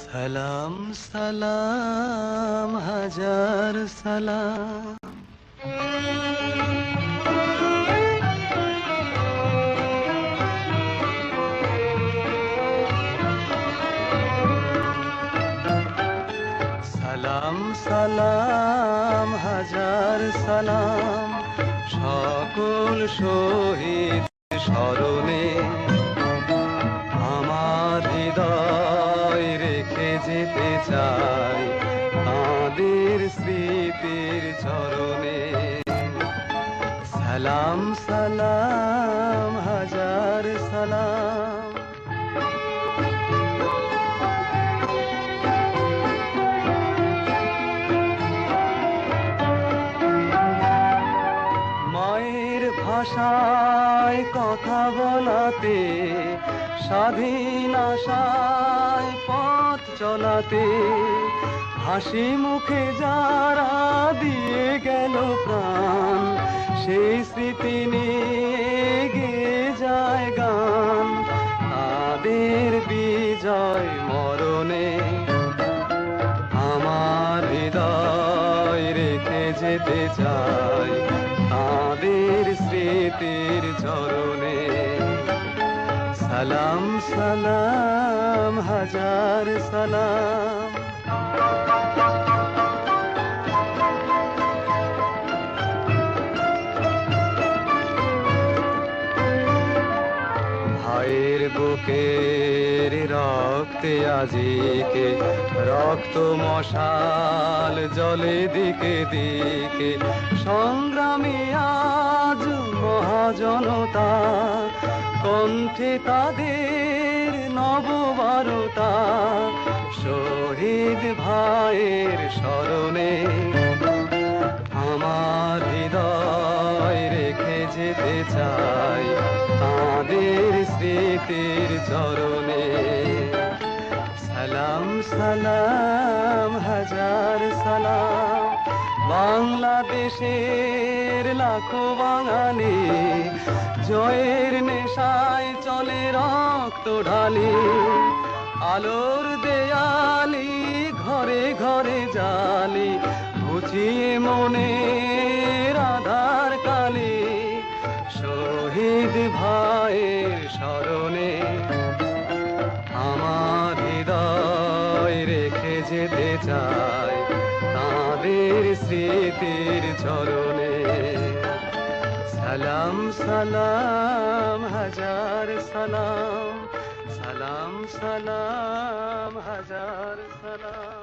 সালাম সালাম হাজার সালাম। সালাম সালাম হাজার সালাম। সকল শহীদ স্মরণে যেতে চাই তাদের স্মৃতির চরণে। সালাম সালাম হাজার সালাম। মায়ের ভাষায় কথা বলাতে, স্বাধীন আশায় পথ চলাতে, হাসি মুখে যারা দিয়ে গেল প্রাণ, সেই স্মৃতি নিয়ে যায় গান। তাদের বিজয় মরণে আমার হৃদয় রেখে যেতে চাই। স্মৃতির চরণে। সালাম সালাম হাজার সালাম। রক্তে আজিকে রক্ত মশাল জলে দিকে দিকে। সংগ্রামী আজ মহাজনতা, কণ্ঠে তাদের নববারতা। শহীদ ভাইয়ের স্মরণে আমার হৃদয় রেখে যেতে চাই, তাদের স্মৃতির চরণে। সালাম, হাজার সালাম। বাংলাদেশের লাখো বাঙালি জয়ের নেশায় চলে রক্ত ঢালি। আলোর দেয়ালি ঘরে ঘরে জালি বুঝিয়ে মনে রাধার কালি। শহীদ ভাইয়ের স্মরণে যেতে চাই তাঁদের স্মৃতির চরণে। সালাম সালাম হাজার সালাম সালাম সালাম হাজার সালাম।